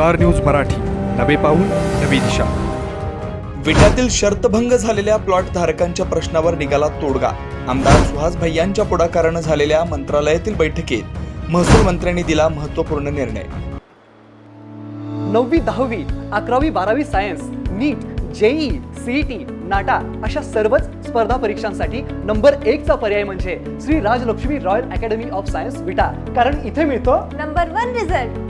Star news Marathi. नवे पाऊल नवी दिशा. विट्यातील शर्तभंग झालेल्या प्लॉट धारकांच्या प्रश्नावर निघाला तोडगा. आमदार सुहास भैयांच्या पुढाकारानं झालेल्या मंत्रालयातील बैठकीत महसूल मंत्र्यांनी दिला महत्त्वपूर्ण निर्णय. नववी दहावी अकरावी बारावी science NEET JEE CET NATA अशा सर्वच स्पर्धा परीक्षांसाठी नंबर एकचा पर्याय म्हणजे Shri Rajlakshmi royal academy of science Vita. कारण इथे मिळतो number one result.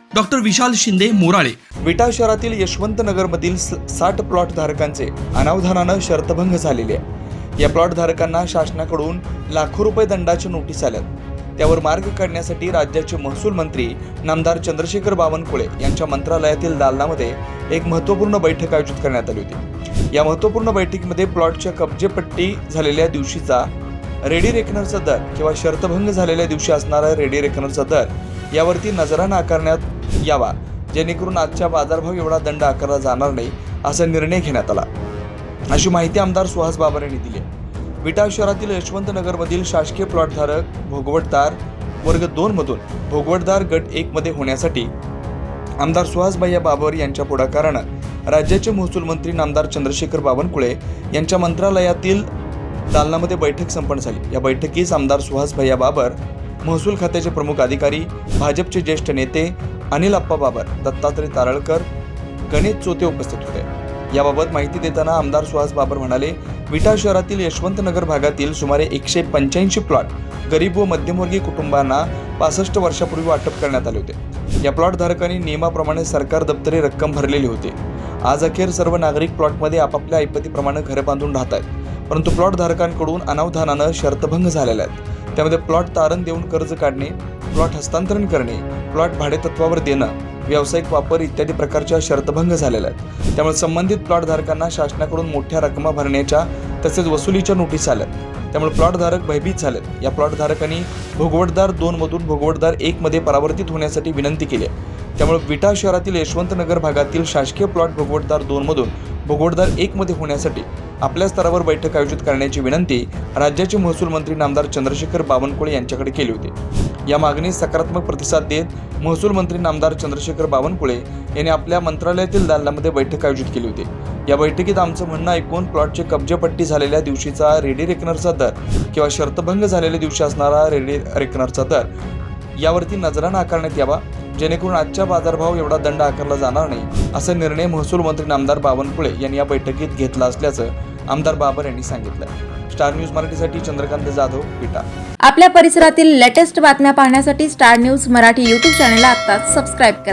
डॉक्टर विशाल शिंदे मोराळे. विटा शहरातील यशवंत नगर मधील साठ प्लॉट धारकांचे अनावधानानं शर्तभंग झालेले आहे. या प्लॉट धारकांना शासनाकडून लाखो रुपये दंडाच्या नोटीस आल्यात. त्यावर मार्ग काढण्यासाठी राज्याचे महसूल मंत्री नामदार चंद्रशेखर बावनकुळे यांच्या मंत्रालयातील दालनामध्ये एक महत्त्वपूर्ण बैठक आयोजित करण्यात आली होती. या महत्त्वपूर्ण बैठकीमध्ये प्लॉटच्या कब्जेपट्टी झालेल्या दिवशीचा रेडी रेकनरचा दर किंवा शर्तभंग झालेल्या दिवशी असणारा रेडी रेकनरचा दर यावरती नजरा आकारण्यात यावा. जेणेकरून आजच्या बाजारभाव एवढा दंड आकारला जाणार नाही असा निर्णय घेण्यात आला. अशी माहिती आमदार सुहास बाबर यांनी दिली आहे. विटा शहरातील यशवंत नगरमधील शासकीय प्लॉटधारक भोगवटदार वर्ग दोन मधून भोगवटदार गट एक मध्ये होण्यासाठी आमदार सुहासभाई बाबर यांच्या पुढाकारानं राज्याचे महसूल मंत्री नामदार चंद्रशेखर बावनकुळे यांच्या मंत्रालयातील दालनामध्ये बैठक संपन्न झाली. या बैठकीस आमदार सुहासभैया बाबर महसूल खात्याचे प्रमुख अधिकारी भाजपचे ज्येष्ठ नेते अनिल अप्पा बाबर दत्तात्रय तारळकर गणेश चोते उपस्थित होते. याबाबत माहिती देताना आमदार सुहास बाबर म्हणाले विटा शहरातील यशवंतनगर भागातील सुमारे एकशे पंच्याऐंशी प्लॉट गरीब व मध्यमवर्गीय कुटुंबांना पासष्ट वर्षापूर्वी वाटप करण्यात आले होते. या प्लॉट धारकांनी नियमाप्रमाणे सरकार दप्तरी रक्कम भरलेली होती. आज अखेर सर्व नागरिक प्लॉटमध्ये आपापल्या ऐपतीप्रमाणे घरे बांधून राहत आहेत परंतु प्लॉट धारकांकडून अनावधानानं शर्तभंग झालेला आहेत. त्यामध्ये प्लॉट तारण देऊन कर्ज काढणे प्लॉट हस्तांतरण करणे प्लॉट भाडेतत्वावर देणं व्यावसायिक वापर इत्यादी प्रकारच्या शर्तभंग झालेल्या आहेत. त्यामुळे संबंधित प्लॉटधारकांना शासनाकडून मोठ्या रकमा भरण्याच्या तसेच वसुलीच्या नोटीस आल्यात त्यामुळे प्लॉटधारक भयभीत झालेत. या प्लॉटधारकांनी भोगवटदार दोनमधून भोगवटदार एकमध्ये परावर्तित होण्यासाठी विनंती केली आहे. त्यामुळे विटा शहरातील यशवंतनगर भागातील शासकीय प्लॉट भोगवटदार दोनमधून भोगवटदार एकमध्ये होण्यासाठी आपल्या स्तरावर बैठक आयोजित करण्याची विनंती राज्याचे महसूल मंत्री नामदार चंद्रशेखर बावनकुळे यांच्याकडे केली होती. या मागणीस सकारात्मक प्रतिसाद देत महसूल मंत्री नामदार चंद्रशेखर बावनकुळे यांनी आपल्या मंत्रालयातील दालनामध्ये बैठक आयोजित केली होती. या बैठकीत आमचं म्हणणं ऐकून प्लॉटचे कब्जेपट्टी झालेल्या दिवशीचा रेडी रेकनरचा दर किंवा शर्तभंग झालेल्या दिवशी असणारा रेडी रेकनरचा दर यावरती नजरानं आकारण्यात यावा जेणेकरून आजच्या बाजारभाव एवढा दंड आकारला जाणार नाही असा निर्णय महसूल मंत्री नामदार बावनकुळे यांनी या बैठकीत घेतला असल्याचं आमदार बाबर यांनी सांगितलं. स्टार न्यूज मराठीसाठी चंद्रकांत जाधव विटा आपल्या परिसरातील लेटेस्ट बातम्या पाहण्यासाठी स्टार न्यूज मराठी युट्यूब चॅनलला आता सबस्क्राईब करा.